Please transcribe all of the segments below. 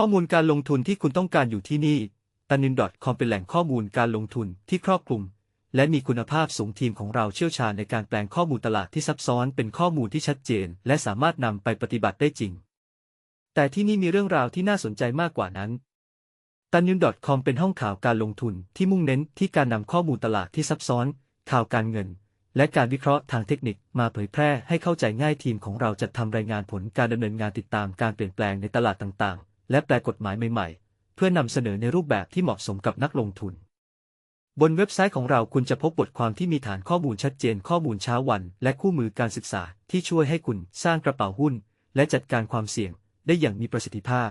ข้อมูลการลงทุนที่คุณต้องการอยู่ที่นี่ตันิน .com เป็นแหล่งข้อมูลการลงทุนที่ครอบคลุม และมีคุณภาพสูงทีมของเราเชี่ยวชาญในการแปลงข้อมูลตลาดที่ซับซ้อนเป็นข้อมูลที่ชัดเจน และสามารถนำไปปฏิบัติได้จริง แต่ที่นี่มีเรื่องราวที่น่าสนใจมากกว่านั้นตันยุน .com เป็นห้องข่าวการลงทุนที่มุ่งเน้นที่การนำข้อมูลตลาดที่ซับซ้อน ข่าวการเงิน และการวิเคราะห์ทางเทคนิคมาเผยแพร่ให้เข้าใจง่ายทีมของเราจัดทำรายงานผลการดำเนินงานติดตามการเปลี่ยนแปลงในตลาดต่างๆ และแปลกฎหมายใหม่ๆ เพื่อนำเสนอในรูปแบบที่เหมาะสมกับนักลงทุน บนเว็บไซต์ของเราคุณจะพบบทความที่มีฐานข้อมูลชัดเจนข้อมูลเช้าวัน และคู่มือการศึกษาที่ช่วยให้คุณสร้างกระเป๋าหุ้น และจัดการความเสี่ยงได้อย่างมีประสิทธิภาพ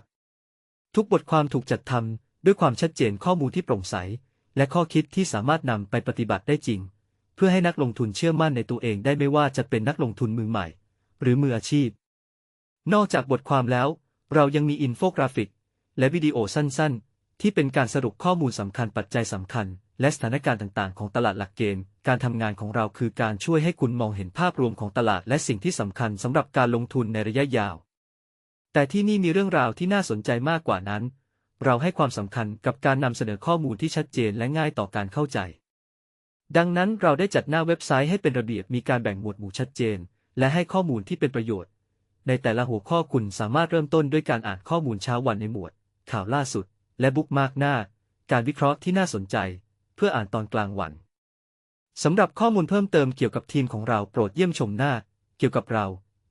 ทุกบทความถูกจัดทำด้วยความชัดเจนข้อมูลที่โปร่งใส และข้อคิดที่สามารถนำไปปฏิบัติได้จริง เพื่อให้นักลงทุนเชื่อมั่นในตัวเองได้ไม่ว่าจะเป็นนักลงทุนมือใหม่ หรือมืออาชีพ นอกจากบทความแล้ว เรายังมีอินโฟกราฟิก และวิดีโอสั้นๆ ที่เป็นการสรุปข้อมูลสำคัญปัจจัยสำคัญ และสถานการณ์ต่างๆ ของตลาดหลักเกณฑ์ การทำงานของเราคือการช่วยให้คุณมองเห็นภาพรวมของตลาดและสิ่งที่สำคัญสำหรับการลงทุนในระยะยาว แต่ที่นี่มีเรื่องราวที่น่าสนใจมากกว่านั้น เราให้ความสำคัญกับการนำเสนอข้อมูลที่ชัดเจนและง่ายต่อการเข้าใจ ดังนั้นเราได้จัดหน้าเว็บไซต์ให้เป็นระเบียบมีการแบ่งหมวดหมู่ชัดเจน และให้ข้อมูลที่เป็นประโยชน์ ในแต่ละหัวข้อคุณสามารถเริ่มต้นด้วยการอ่านข้อมูลเช้าวันในหมวด ข่าวล่าสุด และบุ๊กมาร์กหน้า การวิเคราะห์ที่น่าสนใจ เพื่ออ่านตอนกลางวันสำหรับข้อมูลเพิ่มเติมเกี่ยวกับทีมของเราโปรดเยี่ยมชมหน้า เกี่ยวกับเรา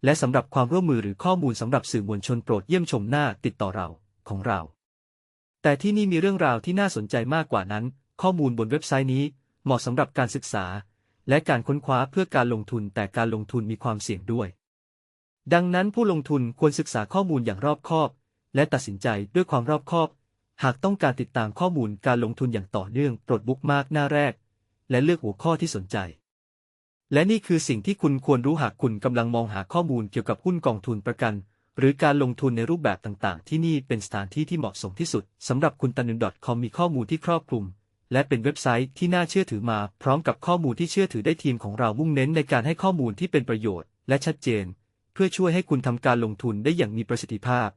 และสำหรับความร่วมมือหรือข้อมูลสำหรับสื่อมวลชนโปรดเยี่ยมชมหน้าติดต่อเราของเรา แต่ที่นี่มีเรื่องราวที่น่าสนใจมากกว่านั้น ข้อมูลบนเว็บไซต์นี้ เหมาะสำหรับการศึกษา และการค้นคว้าเพื่อการลงทุนแต่การลงทุนมีความเสี่ยงด้วย ดังนั้นผู้ลงทุนควรศึกษาข้อมูลอย่างรอบคอบ และตัดสินใจด้วยความรอบคอบ หากต้องการติดตามข้อมูลการลงทุนอย่างต่อเนื่องโปรดบุ๊กมาร์กหน้าแรก และเลือกหัวข้อที่สนใจ และนี่คือสิ่งที่คุณควรรู้หากคุณกำลังมองหาข้อมูลเกี่ยวกับหุ้นกองทุนประกัน หรือการลงทุนในรูปแบบต่างๆ ที่นี่เป็นสถานที่ที่เหมาะสมที่สุดสำหรับคุณตันนึน .com มีข้อมูลที่ครอบคลุมและเป็นเว็บไซต์ที่น่าเชื่อถือมา พร้อมกับข้อมูลที่เชื่อถือได้ทีมของเรามุ่งเน้นในการให้ข้อมูลที่เป็นประโยชน์ และชัดเจน เพื่อช่วยให้คุณทำการลงทุนได้อย่างมีประสิทธิภาพ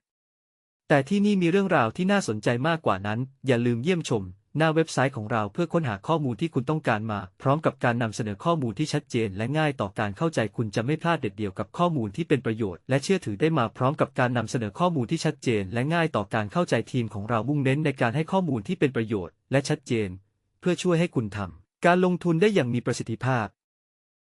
แต่ที่นี่มีเรื่องราวที่น่าสนใจมากกว่านั้น อย่าลืมเยี่ยมชม หน้าเว็บไซต์ของเราเพื่อค้นหาข้อมูลที่คุณต้องการมา พร้อมกับการนำเสนอข้อมูลที่ชัดเจน และง่ายต่อการเข้าใจคุณจะไม่พลาดเด็ดเดี่ยวกับข้อมูลที่เป็นประโยชน์และเชื่อถือได้มาพร้อมกับการนำเสนอข้อมูลที่ชัดเจน และง่ายต่อการเข้าใจทีมของเรามุ่งเน้นในการให้ข้อมูลที่เป็นประโยชน์ และชัดเจน เพื่อช่วยให้คุณทำการลงทุนได้อย่างมีประสิทธิภาพ